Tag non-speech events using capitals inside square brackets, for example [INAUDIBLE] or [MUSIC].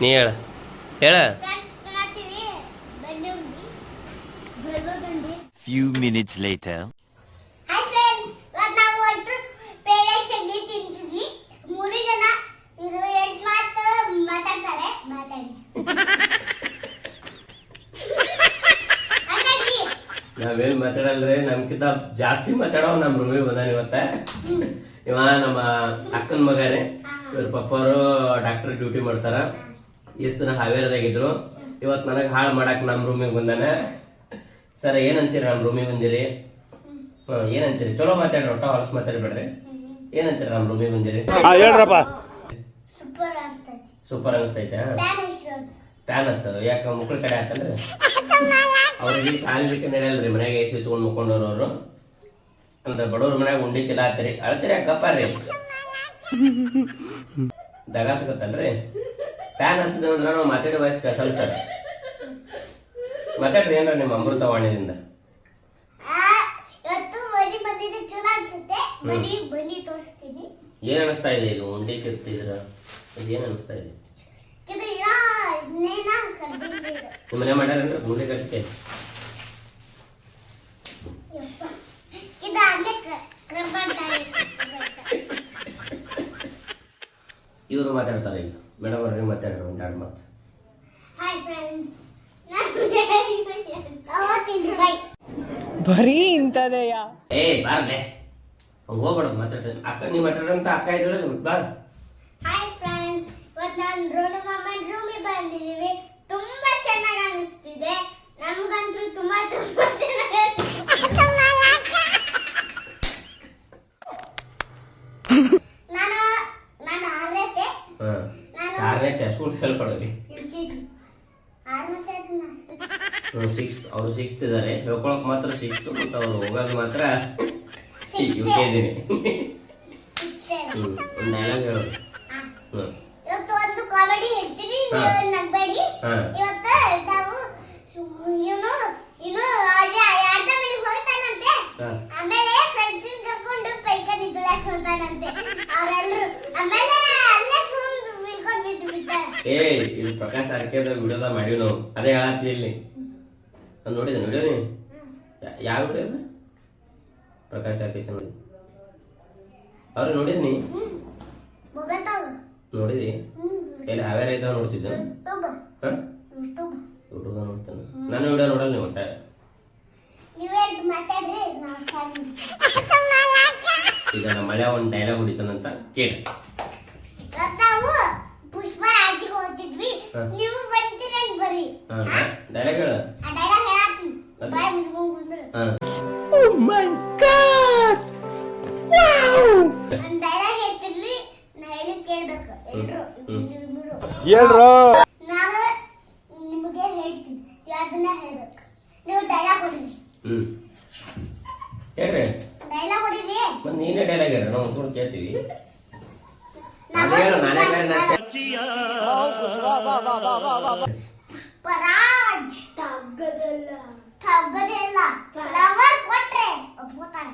ನೀ ಹೇಳ. ಹೇಳ. ಫ್ಯೂ ಮಿನಿಟ್ಸ್ ಲೇಟರ್ ನಾವೇನ್ ಮಾತಾಡಲ್ರಿ? ನಮ್ಕಿಂತ ಜಾಸ್ತಿ ಮಾತಾಡೋ ನಮ್ಮ ರೂಮಿಗೆ ಬಂದಾನ ಇವತ್ತ. ಇವ ನಮ್ಮ ಅಕ್ಕನ ಮಗನೇ. ಇವ್ರ ಪಪ್ಪವರು ಡಾಕ್ಟರ್ ಡ್ಯೂಟಿ ಮಾಡ್ತಾರ. ಇಷ್ಟು ದಿನ ಹಾವೇರಿದಾಗಿದ್ರು. ಇವತ್ತು ನನಗೆ ಹಾಳು ಮಾಡಕ್ ನಮ್ಮ ರೂಮಿಗೆ ಬಂದಾನ. ಸರ್ ಏನಂತೀರಿ ನಮ್ಮ ರೂಮಿಗೆ ಬಂದಿರಿ? ಹ್ಞೂ ಏನಂತೀರಿ? ಚಲೋ ಮಾತಾಡ್ರಿ ಒಟ್ಟ ಹೊಲಸ್ ಮಾತಾಡ್ಬೇಡ್ರಿ. ಏನಂತೀರಿ ನಮ್ಮ ರೂಮಿಗೆ ಬಂದಿರಿ? ಸೂಪರ್ ಅನ್ಸ್ತೈತಿ. ಸೂಪರ್ ಅನಿಸ್ತೈತೆ ಪ್ಯಾನ್ ಹೆಸರು ಪ್ಯಾನಸ್ ಯಾಕ ಮಕ್ಳ ಕಡೆ ಆತಂದ್ರೆ ಅವ್ರಿಗೆ ಕಾಲಿಕ್ಕೆ ನಡೆಯಲ್ರಿ ಮನೆಗೆ ಎಸಿ ಹಚ್ಕೊಂಡು ಮುಕ್ಕೊಂಡವ್ರು ಅವರು. ಅಂದ್ರೆ ಬಡವ್ರ ಮನ್ಯಾಗ ಉಂಡಿ ತಿಲ್ಲ ಆತ್ರಿ ಅಳ್ತೀರಿ ಯಾಕಪ್ಪ ರೀ [LAUGHS] ಸಿಗತ್ತಲ್ರಿ ಪ್ಯಾನ್ ಹಚ್ಚಿದ್ರೆ ನಾವು ಮಾತಾಡಿ ವಯಸ್ಸು ಕಸಲ್ ಸರ್. ಮಾತಾಡ್ರಿ ಏನ್ರ ನಿಮ್ಮ ಅಮೃತವಾಣಿಯಿಂದ ಏನ್ ಅನಿಸ್ತಾ ಇದೆ ಇದು? ಉಂಡಿ ಕಿರ್ತಿದ್ರ ಇದು ಏನ್ ಅನಿಸ್ತಾ ಇದೆ? ಇದು ಇನ್ನ ಇನ್ನೇನ ಕರ್ದಿದ್ದೀರ ನಿಮ್ಮ ಮನೆ ಮಾಡ್ಯಾರೇನ್ರಿ ಉಂಡಿ ಕಟ್ಟಿ ಯಪ್ಪ. ಇದು ಅಲ್ಲೇ ಕರ್ಬಾರ್ದಾಗಿ ಇವರು ಮಾತಾಡ್ತಾರೆ ಈಗ. ಮೇಡಮ್ ಅವ್ರಿಗೆ ಮಾತಾಡ್ರಿ ಒಂದು ಎರಡು ಮಾತು. ಬರೀ ಇಂಥದೆಯಾ? ಏ ಬಾರ್ಲೆ. ಹಂಗೆ ಹೋಗ್ಬೇಡ ಮಾತಾಡ್ರಿ. ಅಕ್ಕ ನೀವು ಮಾತಾಡ್ರಂತ ಅಕ್ಕ ಇದ್ರೆ ಬಾ ಹಾಯ್ ಫ್ರೆಂಡ್ಸ್ ಇವತ್ತು ನಾನು ರೋನು ಮಾಮನ್ ರೂಮಿಗೆ ಬಂದಿದ್ದೀವಿ. ತುಂಬ ಚೆನ್ನಾಗಿ ಅನಿಸ್ತಿದೆ. ನಮಗಂತೂ ತುಂಬಾ ತುಂಬ ಚೆನ್ನಾಗಿ ಹ್ಞೂ ಸಿಕ್ಸ್ತ್ ಅವರು ಸಿಕ್ಸ್ತ್ ಇದ್ದಾರೆ ಹೇಳ್ಕೊಳಕ್ ಮಾತ್ರ ಸಿಕ್ಸ್ತ್ ಮತ್ತು ಅವ್ರು ಹೋಗೋದು ಮಾತ್ರ ಯು ಕೆ ಜಿನೇ ಹ್ಞೂ ಒಂದು ಡೈಲಾಗ್ ಹೇಳೋದು ಹ್ಞೂ ಇವತ್ತು ಒಂದು ಕಾಮಿಡಿ ನಗ್ಬೇಡಿ. ಇವತ್ತು ನಾವು ಇವನು ಇನ್ನು ರಾಜ ಯಾರ್ದ ಮನೆಗೆ ಹೋಗ್ತಾನಂತೆ? ಹಾಂ. ಆಮೇಲೆ ಫ್ರೆಂಡ್ಸ್ ಕರ್ಕೊಂಡು ಪೈಕನ್ ಇದ್ದಳಕ್ ಹೋಗ್ತಾನಂತೆ. ಅವರೆಲ್ಲರೂ ಆಮೇಲೆ ಏ ಇದು ಪ್ರಕಾಶ್ ಆರ್ಕೆದ ವಿಡಿಯೋದಾಗ ಮಾಡೀವಿ ನಾವು. ಅದೇ ಹೇಳತ್ತಿ ಇಲ್ಲಿ. ನೋಡಿದೆ ವಿಡಿಯೋ ನೀ ಯಾವ ವಿಡಿಯೋ ಪ್ರಕಾಶ್ ಆರ್ಕೆ ಚೆನ್ನಾಗಿ ಅವ್ರು ನೋಡಿದ್ ನೀ ನೋಡಿದಿ? ಎಲ್ಲಿ ಹಾವೇರ ಇದ್ದಾವ ನೋಡ್ತಿದ್ದ. ಯೂಟ್ಯೂಬ್ ನೋಡ್ತೇನೆ. ನಾನು ವಿಡಿಯೋ ನೋಡಲ್ಲ ನೀವು ಒಟ್ಟ. ಈಗ ನಮ್ಮ ಮಳೆ ಒಂದು ಡೈಲಾಗ್ ಹೊಡಿತಾನಂತ ಕೇಳಿ ಇವತ್ತು ನಾವು ಪುಷ್ಪ ರಾಜಿಗೆ ಹೋಗ್ತಿದ್ವಿ ಹಾ. ನೀವು ಬಂದಿರೇನ್ ಬರ್ರಿ. ಹಾಂ ಡೈಲಾಗ್ ಹೇಳ. ಆ ಡೈಲಾಗ್? ಬಾಯ್ ಮುಚ್ಕೊಂಡು ಕುಂದ್ರು ಮೈ ಗಾಡ್ ಡೈಲಾಗ್ ಹೇಳ್ತೀನಿ ನಾನು ಹೇಳಿ ಕೇಳಬೇಕು. ಎಲ್ಲರೂ ಹೇಳ್ರೋ ನಾನು ನಿಮಗೆ ಹೇಳ್ತೀನಿ. ಅದನ್ನ ಹೇಳ್ಬೇಕು. ನೀವು ಡೈಲಾಗ್ ಹೇಳ್ರಿ. ಡೈಲಾಗ್ ನೀನೇ ಡೈಲಾಗ್ ಹೇಳ ನಾವು ಕೇಳ್ತೀವಿ. ಪರಾಜ್ ತಗ್ಗದಲ್ಲ ತಗ್ಗದಿಲ್ಲ ಫ್ಲವರ್ ಕೊಟ್ರೆ ಒಪ್ಕೋತಾರೆ